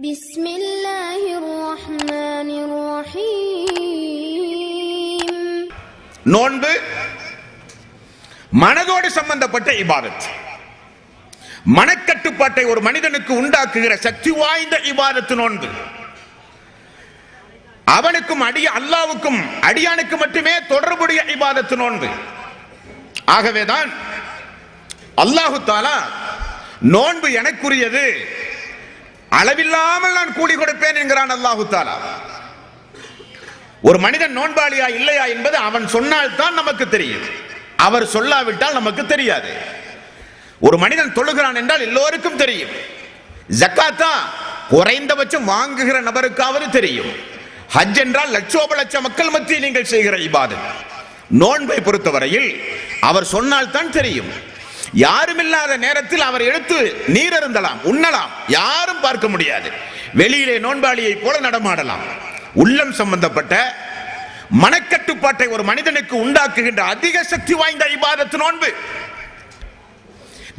بسم الله الرحمن الرحيم நோன்பு மனதோடு சம்பந்தப்பட்ட இபாதத் மனக்கட்டுப்பாட்டை ஒரு மனிதனுக்கு உண்டாக்குகிற சக்தி வாய்ந்த இபாதத்து நோன்பு அவனுக்கும் அடிய அல்லாவுக்கும் அடியானுக்கு மட்டுமே தொடர்புடைய இபாதத்து நோன்பு ஆகவேதான் அல்லாஹு தாலா நோன்பு எனக்குரியது அளவில்லாமல் நான் கூலி கொடுப்பேன் என்கிறான் அல்லாஹு தாலா. ஒரு மனிதன் நோன்பாளியா இல்லையா என்பது அவன் சொன்னால் தான் நமக்கு தெரியும். அவர் சொல்லாவிட்டால் நமக்கு தெரியாது. ஒரு மனிதன் தொழுகிறான் என்றால் எல்லோருக்கும் தெரியும். ஜக்காத்தா குறைந்தபட்சம் வாங்குகிற நபருக்காவது தெரியும். ஹஜ் என்றால் லட்சோப லட்ச மக்கள் மத்தியில் நீங்கள் செய்கிற இபாதத். நோன்பை பொறுத்தவரையில் அவர் சொன்னால் தான் தெரியும். யாரும் இல்லாத நேரத்தில் அவர் எடுத்து நீர் அருந்தலாம் உண்ணலாம். யாரும் பார்க்க முடியாது. வெளியிலே நோன்பாளியை போல நடமாடலாம். உள்ளம் சம்பந்தப்பட்ட மனக்கட்டுப்பாட்டை ஒரு மனிதனுக்கு உண்டாக்குகின்ற அதிக சக்தி வாய்ந்த இபாதத்து நோன்பு.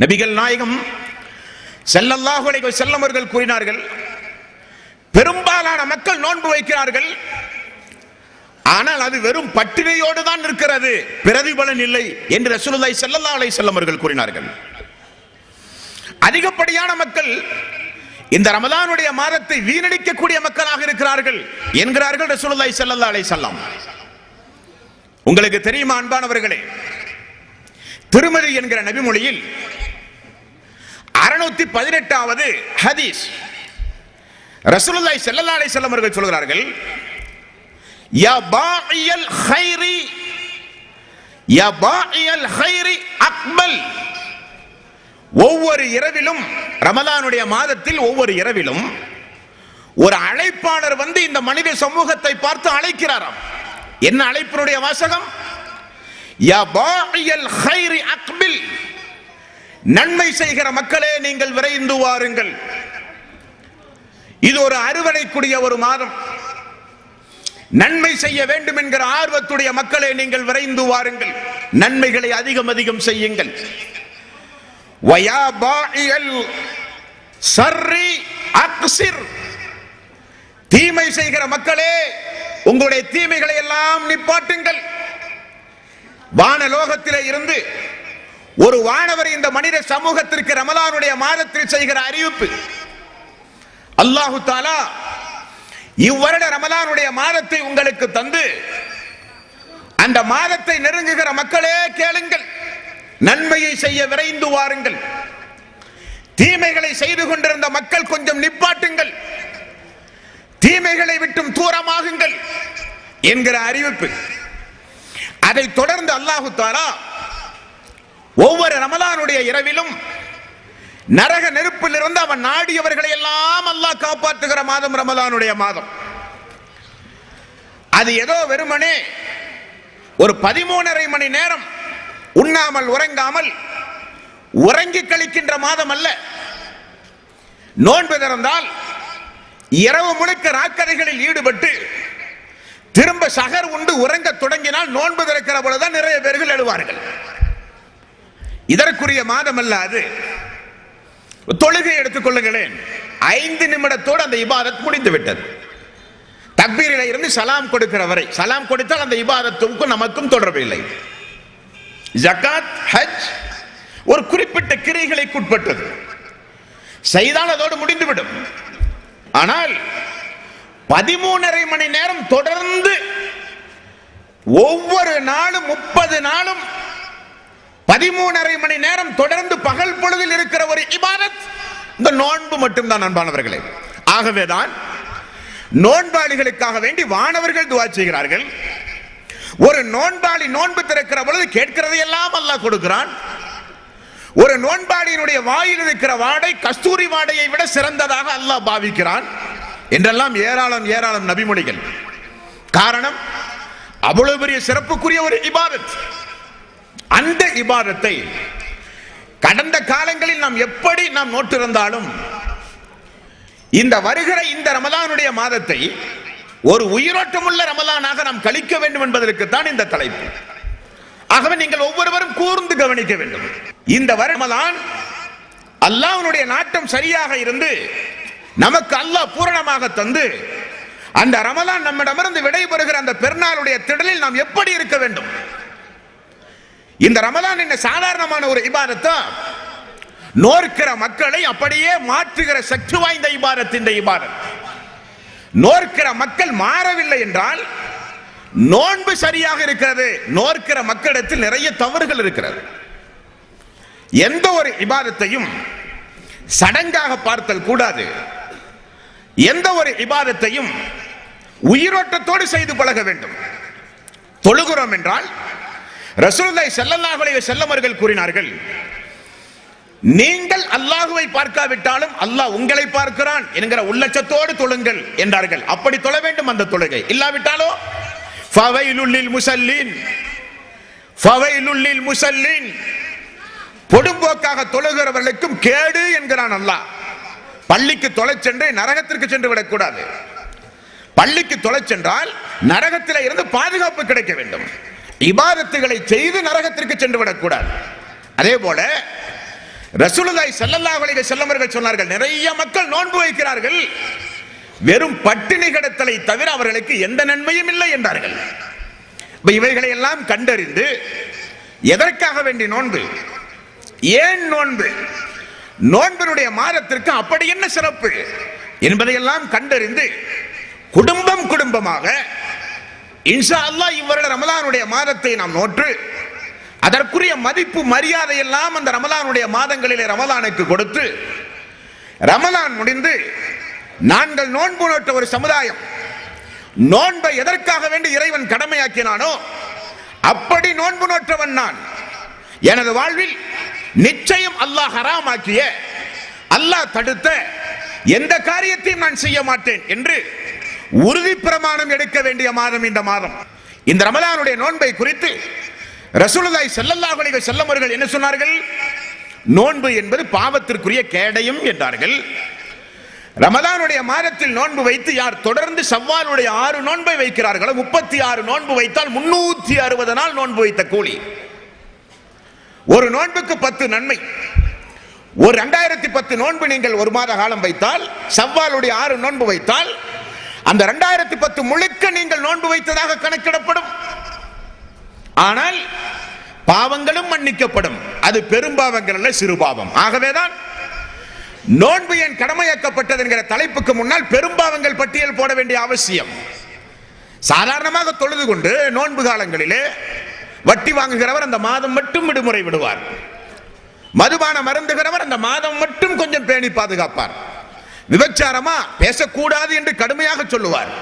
நபிகள் நாயகம் ஸல்லல்லாஹு செல்லமர்கள் கூறினார்கள் பெரும்பாலான மக்கள் நோன்பு வைக்கிறார்கள் ஆனால் அது வெறும் பட்டினியோடு தான் இருக்கிறது. பிரதிபலன் இல்லை என்று ரசூலுல்லாஹி ஸல்லல்லாஹு அலைஹி வஸல்லம் அவர்கள் கூறினார்கள். அதிகப்படியான மக்கள் இந்த ரமதானுடைய மாதத்தை வீணடிக்கக்கூடிய மக்களாக இருக்கிறார்கள் என்கிறார்கள் ரசூலுல்லாஹி ஸல்லல்லாஹு அலைஹி வஸல்லம். உங்களுக்கு தெரியுமா அன்பானவர்களே? திருமதி என்கிற நபிமொழியில் அறுநூத்தி பதினெட்டாவது ஹதீஸ் ரசூலுல்லாஹி ஸல்லல்லாஹு அலைஹி வஸல்லம் அவர்கள் சொல்கிறார்கள் யா பாஇயல் ஹைரி யா பாஇயல் ஹைரி அக்பல் ஒவ்வொரு இரவிலும் ரமதானுடைய மாதத்தில் ஒவ்வொரு இரவிலும் ஒரு அழைப்பாளர் வந்து இந்த மனித சமூகத்தை பார்த்து அழைக்கிறாராம். என்ன அழைப்பினுடைய வாசகம்? ஹைரி அக்பில். நன்மை செய்கிற மக்களே நீங்கள் விரைந்து வாருங்கள். இது ஒரு அறுவடைக்குரிய ஒரு மாதம். நன்மை செய்ய வேண்டும் என்கிற ஆர்வத்துடைய மக்களை நீங்கள் விரைந்து வாருங்கள். நன்மைகளை அதிகம் அதிகம் செய்யுங்கள். தீமை செய்கிற மக்களே உங்களுடைய தீமைகளை எல்லாம் நிப்பாட்டுங்கள். வானலோகத்திலே இருந்து ஒரு வானவர் இந்த மனித சமூகத்திற்கு ரமலானுடைய மாதத்தில் செய்கிற அறிவிப்பு. அல்லாஹு தாலா இவ்வருட ரமலானுடைய மாதத்தை உங்களுக்கு தந்து அந்த மாதத்தை நெருங்குகிற மக்களே கேளுங்கள் நன்மையை செய்ய விரைந்து வாருங்கள் தீமைகளை செய்து கொண்டிருந்த மக்கள் கொஞ்சம் நிப்பாட்டுங்கள் தீமைகளை விட்டும் தூரமாகுங்கள் என்கிற அறிவிப்பு. அதை தொடர்ந்து அல்லாஹு தாரா ஒவ்வொரு ரமலானுடைய இரவிலும் நரக நெருப்பில் இருந்து அவன் நாடியவர்களை எல்லாம் அல்லாஹ் காப்பாற்றுகிற மாதம் ரமலானுடைய மாதம். அது ஏதோ வெறுமனே ஒரு பதிமூணரை மணி நேரம் உண்ணாமல் உறங்காமல் உறங்கி கழிக்கின்ற மாதம் அல்ல. நோன்பு திறந்தால் இரவு முழுக்க ராக்கதைகளில் ஈடுபட்டு திரும்ப சகர் உண்டு உறங்க தொடங்கினால் நோன்பு திறக்கிற பொழுதுதான் நிறைய பேர்கள் எழுவார்கள். இதற்குரிய மாதம் அல்ல அது. தொழுகை எடுத்துக் கொள்ளுங்களேன். ஐந்து நிமிடத்தோடு அந்த இபாதத் முடிந்து விட்டது தக்பீரில இருந்து சலாம் கொடுக்கிற வரை சலாம் கொடுத்தால் அந்த இபாதத்துக்கும் நமக்கும் தொடர்பு இல்லை ஜகாத் ஹஜ் ஒரு குறிப்பிட்ட கிரைகளுக்கு உட்பட்டது. செய்தால் அதோடு முடிந்துவிடும். ஆனால் பதிமூணரை மணி நேரம் தொடர்ந்து ஒவ்வொரு நாளும் முப்பது நாளும் பதிமூணரை மணி நேரம் தொடர்ந்து பகல் பொழுதில் இருக்கிற ஒரு இபாதத். இந்த நோன்பு மட்டும்தான் அன்பானவர்களே. ஆகவேதான் நோன்பாளிகளுக்காக வேண்டி வானவர்கள் துவா செய்கிறார்கள். ஒரு நோன்பாளி நோன்பு திறக்கிற பொழுது கேட்கிறதையெல்லாம் அல்லாஹ் கொடுக்கிறான். ஒரு நோன்பாளியினுடைய வாயில் இருக்கிற வாடை கஸ்தூரி வாடையை விட சிறந்ததாக அல்லாஹ் பாவிக்கிறான். என்றெல்லாம் ஏராளம் ஏராளம் நபிமொழிகள். காரணம் அவ்வளவு பெரிய சிறப்புக்குரிய ஒரு இபாதத். அந்த இபாதத்தை கடந்த காலங்களில் நாம் எப்படி நாம் நோட்டிருந்தாலும் இந்த வருகிற இந்த ரமதானுடைய மாதத்தை ஒரு உயிரோட்டமுள்ள ரமலானாக நாம் கழிக்க வேண்டும் என்பதற்குத்தான் இந்த தலைப்பு. ஆகவே நீங்கள் ஒவ்வொருவரும் கூர்ந்து கவனிக்க வேண்டும். இந்த வருமதான் ரமலான் நாட்டம் சரியாக இருந்து நமக்கு அல்லாஹ் பூரணமாக தந்து அந்த ரமலான் நம்மிடமிருந்து விடைபெறுகிற அந்த பெருநாளுடைய திடலில் நாம் எப்படி இருக்க வேண்டும்? இந்த ரமதான் என்ன சாதாரணமான ஒரு இபாதத்தா? நோர்க்கிற மக்களை அப்படியே மாற்றுகிற சக்தி வாய்ந்த இபாரத் இந்த இபாரத் நோர்க்கிற மக்கள் மாறவில்லை என்றால் நோன்பு சரியாக இருக்கிறது. நோர்க்கிற மக்களிடத்தில் நிறைய தவறுகள் இருக்கிறது. எந்த ஒரு இபாதத்தையும் சடங்காக பார்த்தல் கூடாது. எந்த ஒரு இபாதத்தையும் உயிரோட்டத்தோடு செய்து பழக வேண்டும். தொழுகிறோம் என்றால் ரசூலுல்லாஹி ஸல்லல்லாஹு அலைஹி வஸல்லம் அவர்கள் கூறினார்கள் நீங்கள் அல்லாஹுவை பார்க்காவிட்டாலும் அல்லாஹ் உங்களை பார்க்கிறான் என்கிற உள்ளச்சத்தோடு தொழுங்கள் என்றார்கள். அப்படி தொழ வேண்டும் அந்த தொழுகை. இல்லாவிட்டாலோ? ஃபவைலுல்லில் முசல்லின் ஃபவைலுல்லில் முசல்லின் பொடும்போக்காக தொழுகிறவர்களுக்கும் கேடு என்கிறான் அல்லாஹ். பள்ளிக்கு தொலை சென்று நரகத்திற்கு சென்று விடக்கூடாது. பள்ளிக்கு தொலை சென்றால் நரகத்தில் இருந்து பாதுகாப்பு கிடைக்க வேண்டும். இபாதத்துகளை செய்து நரகத்திற்கு சென்று விடக்கூடாது அதே போல ரசூலுதாய் செல்லல்லா அலைஹி செல்லவர்கள் சொன்னார்கள் நிறைய மக்கள் நோன்பு வைக்கிறார்கள் வெறும் பட்டினி கிடத்தலை தவிர அவர்களுக்கு எந்த நன்மையும் இல்லை என்றார்கள். இப்ப இவைகளை எல்லாம் கண்டறிந்து எதற்காக வேண்டி நோன்பு? ஏன் நோன்பு? நோன்பினுடைய மாதத்திற்கு அப்படி என்ன சிறப்பு? என்பதையெல்லாம் கண்டறிந்து குடும்பம் குடும்பமாக இன்ஷா அல்லாஹ் இவ்வருட ரமலானுடைய மாதத்தை நாம் நோற்று அதற்குரிய மதிப்பு மரியாதை எல்லாம் அந்த ரமலானுடைய மாதங்களிலே ரமலானுக்கு கொடுத்து ரமலான் முடிந்து நாங்கள் நோன்பு நோட்ட ஒரு சமுதாயம் நோன்பை எதற்காக வேண்டி இறைவன் கடமையாக்கினானோ அப்படி நோன்பு நோற்றவன் நான். எனது வாழ்வில் நிச்சயம் அல்லாஹ் ஹராமாக்கிய அல்லாஹ் தடுத்த எந்த காரியத்தையும் நான் செய்ய மாட்டேன் என்று உறுதி பிரமாணம் எடுக்க வேண்டிய மாதம் இந்த மாதம். இந்த ரமலானுடைய நோன்பை குறித்து ரசூலுல்லாஹி ஸல்லல்லாஹு அலைஹி என்ன சொன்னார்கள்? நோன்பு என்பது பாவத்திற்குரிய கேடையும் என்றார்கள். ரமதானுடைய மாதத்தில் நோன்பு வைத்து யார் தொடர்ந்து சவ்வாலுடைய ஆறு நோன்பை வைக்கிறார்களோ முப்பத்தி ஆறு நோன்பு வைத்தால் முன்னூத்தி அறுபது நாள் நோன்பு வைத்த கூலி. ஒரு நோன்புக்கு பத்து நன்மை. ஒரு ரெண்டாயிரத்தி பத்து நோன்பு நீங்கள் ஒரு மாத காலம் வைத்தால் சவ்வாலுடைய ஆறு நோன்பு வைத்தால் அந்த ரெண்டாயிரத்தி பத்து முழுக்க நீங்கள் நோன்பு வைத்ததாக கணக்கிடப்படும். ஆனால் பாவங்களும் மன்னிக்கப்படும். அது பெரும்பாவங்கள் அல்ல சிறு பாவம். ஆகவேதான் நோன்பு என் கடமையாக்கப்பட்டது என்கிற தலைப்புக்கு முன்னால் பெரும்பாவங்கள் பட்டியல் போட வேண்டிய அவசியம். சாதாரணமாக தொழுது கொண்டு நோன்பு காலங்களிலே வட்டி வாங்குகிறவர் அந்த மாதம் மட்டும் விடுமுறை விடுவார். மதுபானம் மருந்துகிறவர் அந்த மாதம் மட்டும் கொஞ்சம் பேணி பாதுகாப்பார். விபச்சாரமா? பேசக்கூடாது என்று கடுமையாக சொல்லுவார்.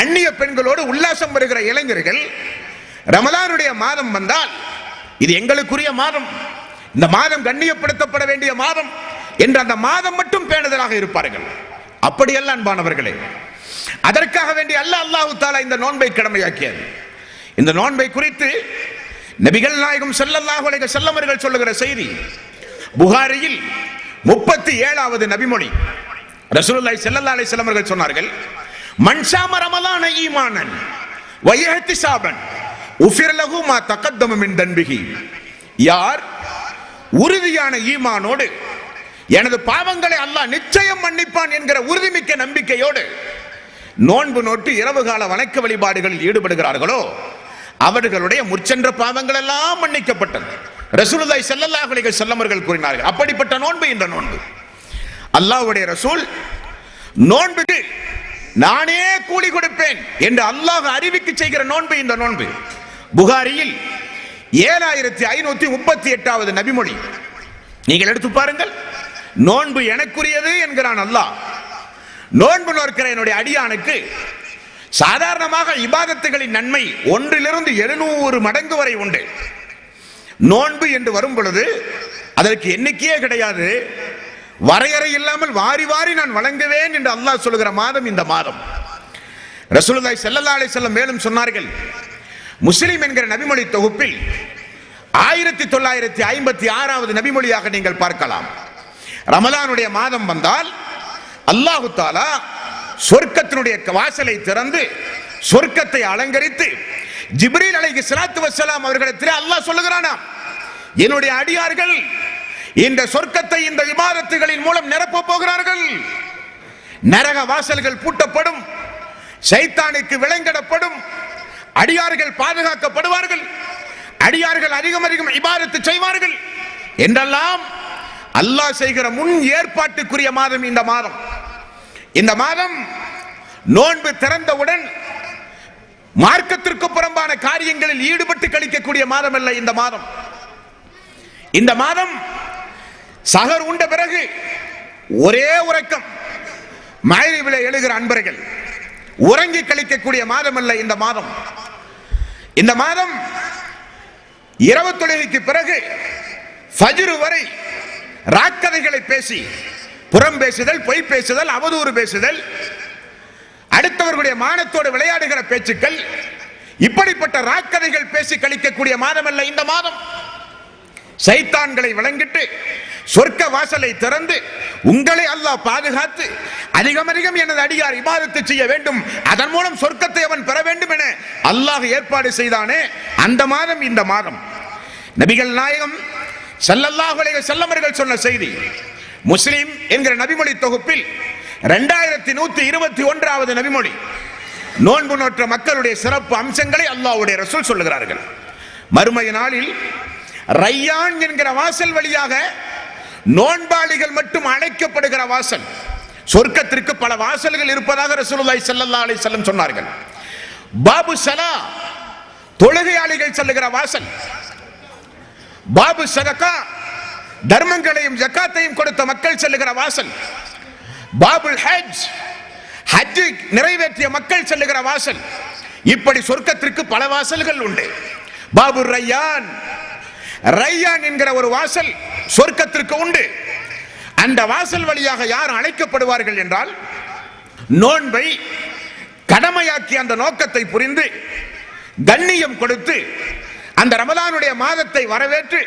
அந்நிய பெண்களோடு உல்லாசம் வருகிற இளைஞர்கள் ரமலானுடைய மாதம் வந்தால் இது எங்களுக்குரிய மாதம். இந்த மாதம் கண்ணியப்படுத்தப்பட வேண்டிய மாதம் என்று அந்த மாதம் மட்டும் பேணுதலாக இருப்பார்கள். அப்படியல்ல அன்பானவர்களே. அதற்காக வேண்டி அல்ல அல்லாஹு தாலா இந்த நோன்பை கடமையாக்கியது. இந்த நோன்பை குறித்து நபிகள் நாயகம் செல்லல்லாஹு அலைக செல்லமர்கள் சொல்லுகிற செய்தி புகாரியில் முப்பத்தி ஏழாவது நபிமொழி. ரசூலுல்லாஹி ஸல்லல்லாஹு அலைஹி வஸல்லம் அவர்கள் சொன்னார்கள் மன்சாம ரமலான ஈமானன் வயஹத்தி சாபன் உஃபிர் லஹு மா தகத்தம மின் தன்பிஹி. யார்? உறுதியான ஈமானோடு எனது பாவங்களை அல்லாஹ் நிச்சயம் மன்னிப்பான் என்கிற உறுதிமிக்க நம்பிக்கையோடு நோன்பு நோட்டு இரவு கால வணக்க வழிபாடுகளில் ஈடுபடுகிறார்களோ அவர்களுடைய முற்சென்ற பாவங்கள் எல்லாம் மன்னிக்கப்பட்டது. ரசூலுல்லாஹி ஸல்லல்லாஹு அலைஹி வஸல்லம் அவர்கள் கூறினார்கள் அப்படிப்பட்ட நோன்பு இந்த நோன்பு. அல்லாஹ்வுடைய ரசூல் நோன்புக்கு நானே கூலி கொடுப்பேன் என்று அல்லாஹ் அறிவிக்கு செய்கிற நோன்பு இந்த நோன்பு. புகாரியில் ஏழாயிரத்தி ஐநூத்தி முப்பத்தி எட்டாவது நபிமொழி. நீங்கள் எடுத்து பாருங்கள். நோன்பு எனக்குரியது என்கிறான் அல்லாஹ். நோன்பு நோக்கிற என்னுடைய அடியானுக்கு சாதாரணமாக இபாதத்துகளின் நன்மை ஒன்றிலிருந்து எழுநூறு மடங்கு வரை உண்டு. நோன்பு என்று வரும் பொழுது அதற்கு எண்ணிக்கையே கிடையாது. வரையறை இல்லாமல் வாரி வாரி நான் வழங்குவேன் என்று அல்லாஹ் சொல்லுகிற மாதம் இந்த மாதம். ரசூலுல்லாஹி செல்லல்லா அலை செல்லம் மேலும் சொன்னார்கள் முஸ்லீம் என்கிற நபிமொழி தொகுப்பில் ஆயிரத்தி தொள்ளாயிரத்தி ஐம்பத்தி ஆறாவது நபிமொழியாக நீங்கள் பார்க்கலாம். ரமலானுடைய மாதம் வந்தால் அல்லாஹு தாலா சொர்க்கத்தினுடைய வாசலை திறந்து சொர்க்கத்தை அலங்கரித்து ஜிப்ரீல் அலைஹி ஸலாத்து வசலாம் அவர்களிடத்தில் அல்லாஹ் சொல்லுகிறானா என்னுடைய அடியார்கள் இந்த சொர்க்கத்தை இந்த இமாரத்துகளின் மூலம் நிரப்ப போகிறார்கள். நரக வாசல்கள் பூட்டப்படும். சைத்தானுக்கு விளங்கிடப்படும். அடியார்கள் பாதுகாக்கப்படுவார்கள். அடியார்கள் அதிகம் அதிகம் இபாரத்து செய்வார்கள். என்றெல்லாம் அல்லாஹ் செய்கிற முன் ஏற்பாட்டுக்குரிய மாதம் இந்த மாதம். இந்த மாதம் நோன்பு திறந்தவுடன் மார்க்கத்திற்கு புறம்பான காரியங்களில் ஈடுபட்டு கழிக்கக்கூடிய மாதம் அல்ல இந்த மாதம். இந்த மாதம் சகர் உண்ட பிறகு ஒரே உறக்கம். மழைவில எழுகிற அன்பர்கள் உறங்கி கழிக்கக்கூடிய மாதம் அல்ல இந்த மாதம். இந்த மாதம் இரவு தொழுகைக்கு பிறகு ஃபஜ்ரு வரை ராக்கதைகளை பேசி புறம் பேசுதல் பொய் பேசுதல் அவதூறு பேசுதல் அடுத்தவர்களுடைய மானத்தோடு விளையாடுகிற பேச்சுக்கள் இப்படிப்பட்ட ராக்கதைகள் பேசி கழிக்கக்கூடிய மாதம் அல்ல இந்த மாதம். சைத்தான்களை விளங்கிட்டு சொர்க்க வாசலை திறந்து உங்களை அல்லாஹ் பாதுகாத்து அதிகம் அதிகம் எனது அடியார் இபாதத்தை செய்ய வேண்டும். அதன் மூலம் சொர்க்கத்தை அவன் பெற வேண்டும் என அல்லாஹ் ஏற்பாடு செய்தானே. அந்த மாதம் இந்த மாதம். நபிகள் நாயகம் ஸல்லல்லாஹு செல்லமர்கள் சொன்ன செய்தி முஸ்லிம் என்கிற நபிமொழி தொகுப்பில் ரெண்டாயிரத்தி நூத்தி இருபத்தி ஒன்றாவது நபிமொழி நோன்பு நோற்ற மக்களுடைய சிறப்பு அம்சங்களை அல்லாஹ்வுடைய ரசூல் சொல்லுகிறார்கள். மறுமை நாளில் ரையான் என்கிற வாசல் வழியாக நோன்பாளிகள் மட்டும் அழைக்கப்படுகிற வாசல். சொர்க்கத்திற்கு பல வாசல்கள் இருப்பதாக ரசூலுல்லாஹி ஸல்லல்லாஹு அலைஹி வஸல்லம் சொன்னார்கள். பாபு சலா தொழுகையாளிகள் செல்லுகிற வாசல். பாபு சதகா தர்மங்களையும் ஜக்காத்தையும் கொடுத்த மக்கள் செல்லுகிற வாசல். பாபுல் ஹஜ் ஹஜ்ஜை நிறைவேற்றிய மக்கள் செல்லுகிற வாசல். இப்படி சொர்க்கத்திற்கு பல வாசல்கள் உண்டு. பாபு ரையான் ரையான் என்கிற ஒரு வாசல் சொர்க்கத்திற்கு உண்டு. அந்த வாசல் வழியாக யார் அழைக்கப்படுவார்கள் என்றால் நோன்பை கடமையாக்கி அந்த நோக்கத்தை புரிந்து கண்ணியம் கொடுத்து அந்த ரமதானுடைய மாதத்தை வரவேற்று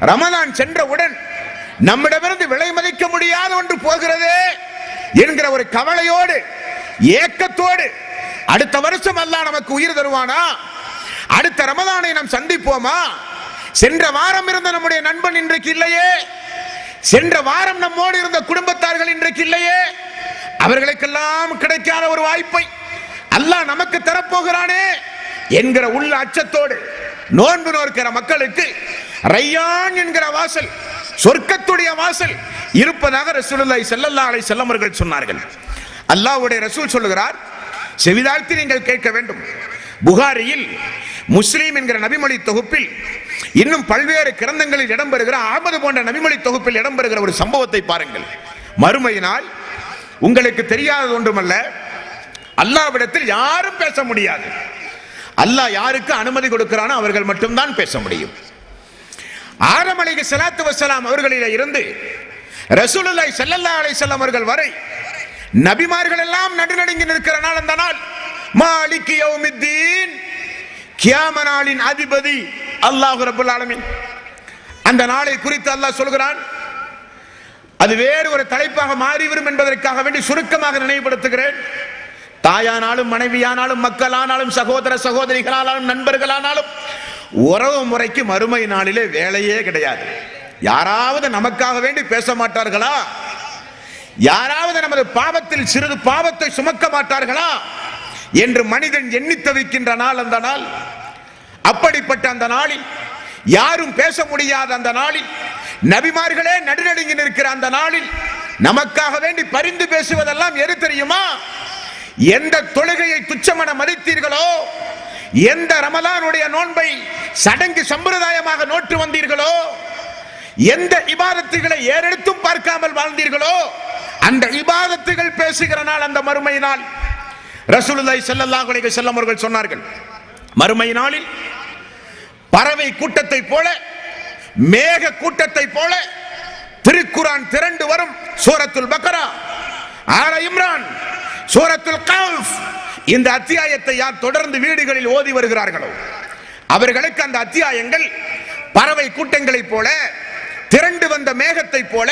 ரமதான் சென்றவுடன் நம்மிடமிருந்து விலை மதிக்க முடியாத ஒன்று போகிறதே என்கிற ஒரு கவலையோடு ஏக்கத்தோடு அடுத்த வருஷம் அல்லாஹ் நமக்கு உயிர் தருவானா? அடுத்த ரமதானை நாம் சந்திப்போமா? சென்ற வாரம் இருந்த நம்முடைய நண்பன் இன்றைக்கு இல்லையே. சென்ற வாரம் நம்மோடு இருந்த குடும்பத்தார்கள் இன்றைக்கு இல்லையே. அவர்களுக்கெல்லாம் கிடைக்காத ஒரு வாய்ப்பை அல்லாஹ் நமக்கு தரப்போகிறானே என்கிற உள்ள அச்சத்தோடு நோன்பு நோக்கிற மக்களுக்கு ரையான் என்கிற வாசல் சொர்க்கத்துடைய வாசல் இருப்பதாக ரசூலுல்லாஹி ஸல்லல்லாஹு அலைஹி வஸல்லம் அவர்கள் சொன்னார்கள். அல்லாஹ்வுடைய ரசூல் சொல்லுகிறார் செவிதாழ்த்தி நீங்கள் கேட்க வேண்டும். புகாரியில் முஸ்லீம் என்கிற நபிமொழி தொகுப்பில் இன்னும் பல்வேறு கிரந்தங்களில் இடம்பெறுகிற ஆபது போன்ற நபிமொழி தொகுப்பில் இடம்பெறுகிற ஒரு சம்பவத்தை பாருங்கள். மறுமையினால் உங்களுக்கு தெரியாதது ஒன்றுமல்ல. அல்லாவிடத்தில் யாரும் பேச முடியாது. அல்லாஹ் யாருக்கு அனுமதி கொடுக்கிறானோ அவர்கள் மட்டும்தான் பேச முடியும். ஆரமலைக்கு அலைஹி வசலாம் வஸலாம் இருந்து ரசூலுல்லாய் செல்லல்லா அலை செல்லம் அவர்கள் வரை நபிமார்கள் எல்லாம் நடுநடுங்கி நிற்கிற நாள் அந்த நாள். மாலிக்கு யௌமித்தீன். கியாம நாளின் அதிபதி அல்லாஹு ரபுல் ஆலமின். அந்த நாளை குறித்து அல்லாஹ் சொல்கிறான் அது வேறு ஒரு தலைப்பாக மாறிவிடும் என்பதற்காக வேண்டி சுருக்கமாக நினைவுபடுத்துகிறேன். தாயானாலும் மனைவியானாலும் மக்களானாலும் சகோதர சகோதரிகளானாலும் நண்பர்களானாலும் உறவு முறைக்கு மறுமை நாளிலே வேலையே கிடையாது. யாராவது நமக்காக வேண்டி பேச மாட்டார்களா? யாராவது நமது பாவத்தில் சிறிது பாவத்தை சுமக்க மாட்டார்களா? என்று மனிதன் எண்ணி தவிக்கின்ற நாள் அந்த நாள். அப்படிப்பட்ட அந்த நாளில் யாரும் பேச முடியாத அந்த நாளில் நபிமார்களே நடுநடுங்கி நிற்கிற அந்த நாளில் நமக்காக வேண்டி பரிந்து பேசுவதெல்லாம் எது தெரியுமா? எந்த தொழுகையை துச்சமென மதித்தீர்களோ எந்த ரமலானுடைய நோன்பை சடங்கு சம்பிரதாயமாக நோட்டு வந்தீர்களோ எந்த இபாதத்துகளை ஏறெடுத்தும் பார்க்காமல் வாழ்ந்தீர்களோ அந்த இபாதத்துகள் பேசுகிற நாள் அந்த மறுமை நாள். ரசூலுல்லாஹி ஸல்லல்லாஹு அலைஹி வஸல்லம் அவர்கள் சொன்னார்கள் மறுமை நாளில் பறவை கூட்டத்தை போல மேக கூட்டத்தை போல திருக்குரான் திரண்டு வரும் சூரத்துல் பக்கரா ஆல இம்ரான் சூரத்துல் கவுஃப். இந்த அத்தியாயத்தை யார் தொடர்ந்து வீடுகளில் ஓதி வருகிறார்களோ அவர்களுக்கு அந்த அத்தியாயங்கள் பறவை கூட்டங்களைப் போல திரண்டு வந்த மேகத்தைப் போல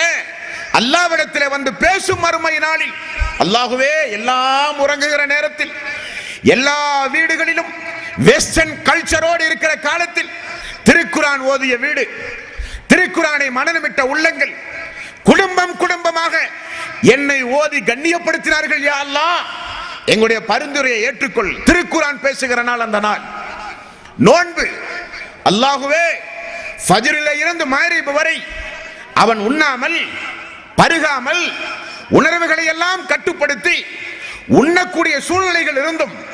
அல்லாவிடத்தில் வந்து பேசும் மறுமை நாளில். அல்லாஹுவே எல்லாம் உறங்குகிற நேரத்தில் எல்லா வீடுகளிலும் வெஸ்டர்ன் கல்ச்சரோடு இருக்கிற காலத்தில் திருக்குரான் ஓதிய வீடு திருக்குரானை மனநமிட்ட உள்ளங்கள் குடும்பம் குடும்பமாக என்னை ஓதி கண்ணியப்படுத்தினார்கள் யா எங்களுடைய பரிந்துரையை ஏற்றுக்கொள். திருக்குரான் பேசுகிற நாள் அந்த நாள். நோன்பு. அல்லாஹுவே ஃபஜ்ரில இருந்து மகரிப் வரை அவன் உண்ணாமல் பருகாமல் உணர்வுகளை எல்லாம் கட்டுப்படுத்தி உண்ணக்கூடிய சூழ்நிலைகள் இருந்தும்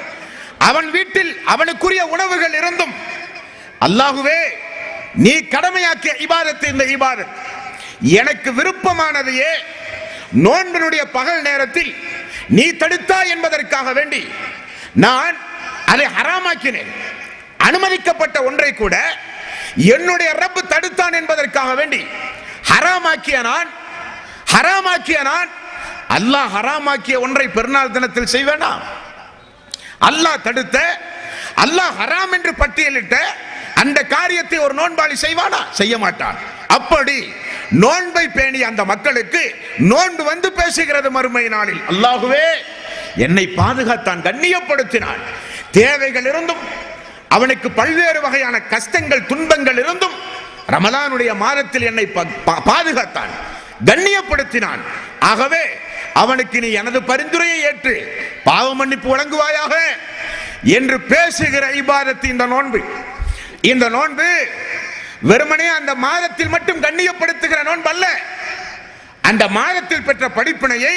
அவன் வீட்டில் அவனுக்குரிய உணவுகள் இருந்தும் அல்லாஹுவே நீ கடமையாக்கிய இபாதத்து இந்த இபாதத். எனக்கு விருப்பமானதையே நோன்பினுடைய பகல் நேரத்தில் நீ தடுத்தா என்பதற்காக வேண்டி நான் அதை ஹராமாக்கினேன். அனுமதிக்கப்பட்ட ஒன்றை கூட என்னுடைய ரப்பு தடுத்தான் என்பதற்காக வேண்டி ஹராமாக்கிய நான் ஹராமாக்கிய நான் அல்லாஹ் ஹராமாக்கிய ஒன்றை பெருநாள் தினத்தில் செய்வேனா? அல்லாஹ் தடுத்த அல்லாஹ் ஹராம் என்று பட்டியலிட்ட அந்த காரியத்தை ஒரு நோன்பாளி செய்வானா? செய்ய மாட்டான். அப்படி நோன்பை பேணி அந்த மக்களுக்கு நோன்பு வந்து பேசுகிறது மறுமை நாளில். அல்லாகுவே என்னை பாதுகாத்தான் கண்ணியப்படுத்தினான் தேவைகள் இருந்தும் அவனுக்கு பல்வேறு வகையான கஷ்டங்கள் துன்பங்கள் இருந்தும் ரமலானுடைய மாதத்தில் என்னை பாதுகாத்தான் கண்ணியப்படுத்தினான். ஆகவே அவனுக்கு நீ எனது பரிந்துரையை ஏற்று பாவ மன்னிப்பு வழங்குவாயாக என்று பேசுகிற இபாதத்து இந்த நோன்பு. இந்த நோன்பு வெறுமனே அந்த மாதத்தில் மட்டும் கண்ணியப்படுத்துகிற நோன்பு அல்ல அந்த மாதத்தில் பெற்ற படிப்பினையை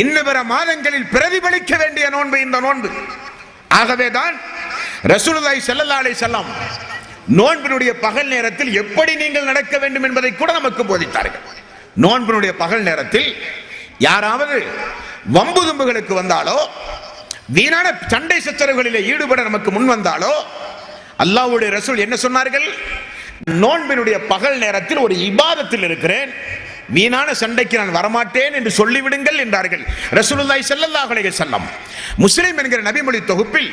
இன்னும் பிற மாதங்களில் பிரதிபலிக்க வேண்டிய நோன்பு இந்த நோன்பு. ஆகவேதான் ரசூலுல்லாய் ஸல்லல்லாஹு செல்லம் வஸல்லம் நோன்பினுடைய பகல் நேரத்தில் எப்படி நீங்கள் நடக்க வேண்டும் என்பதை கூட நமக்கு போதித்தார்கள். நோன்பினுடைய பகல் நேரத்தில் யாராவது வம்பு தும்புகளுக்கு வந்தாலோ வீணான சண்டை சச்சரவுகளிலே ஈடுபட நமக்கு முன் வந்தாலோ அல்லாஹ்வுடைய ரசூல் என்ன சொன்னார்கள்? நோன்பினுடைய பகல் நேரத்தில் ஒரு இபாதத்தில் இருக்கிறேன். வீணான சண்டைக்கு நான் வரமாட்டேன் என்று சொல்லிவிடுங்கள் என்றார்கள். ரசூலுல்லாய் செல்லல்லாஹ் அலைஹி செல்லம் முஸ்லிம் என்கிற நபிமொழி தொகுப்பில்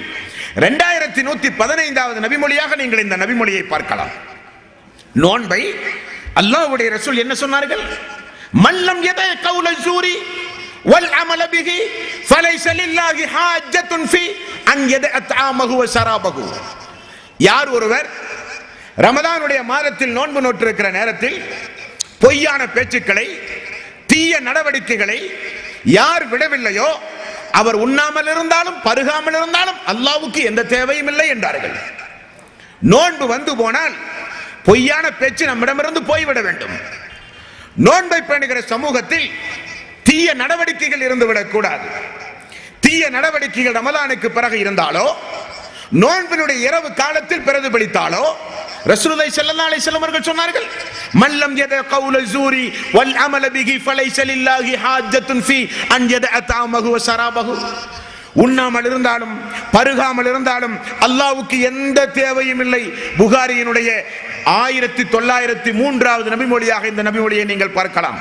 ரெண்டாயிரத்தி நூத்தி பதினைந்தாவது நபிமொழியாக நீங்கள் இந்த நபிமொழியை பார்க்கலாம். நோன்பை அல்லாஹ்வுடைய ரசூல் என்ன சொன்னார்கள்? மல்லம் எதை கவுல ஜூரி வல் அமல பிகி ஃபலைஸ லில்லாஹி ஹாஜ்ஜத்துன் ஃபி அன் எதை தஆமஹு வ ஷராபஹு யார் ஒருவர் ரமதானுடைய மாதத்தில் நோன்பு நோட்டிருக்கிற நேரத்தில் பொய்யான பேச்சுக்களை தீய நடவடிக்கைகளை யார் விடவில்லையோ அவர் உண்ணாமல் இருந்தாலும் பருகாமல் இருந்தாலும் அல்லாவுக்கு எந்த தேவையும் இல்லை என்றார்கள். நோன்பு வந்து போனால் பொய்யான பேச்சு நம்மிடமிருந்து போய்விட வேண்டும். நோன்பை பேணுகிற சமூகத்தில் தீய நடவடிக்கைகள் இருந்துவிடக் கூடாது தீய நடவடிக்கைகள் ரமலானுக்கு பிறகு இருந்தாலோ நோன்பினுடைய இரவு காலத்தில் பிரதிபலித்தாலோ ரசூலை செல்லல்லா அலை வஸல்லம் அவர்கள் சொன்னார்கள் மல்லம் எத கவுல ஜூரி வல் அமல பிஹி ஃபலைஸ லில்லாஹி ஹாஜத்துன் ஃபி அன் எத தஆமஹு வ உண்ணாமல் இருந்தாலும் பருகாமல் இருந்தாலும் அல்லாவுக்கு எந்த தேவையும் இல்லை. புகாரியினுடைய ஆயிரத்தி தொள்ளாயிரத்தி மூன்றாவது நபிமொழியாக இந்த நபிமொழியை நீங்கள் பார்க்கலாம்.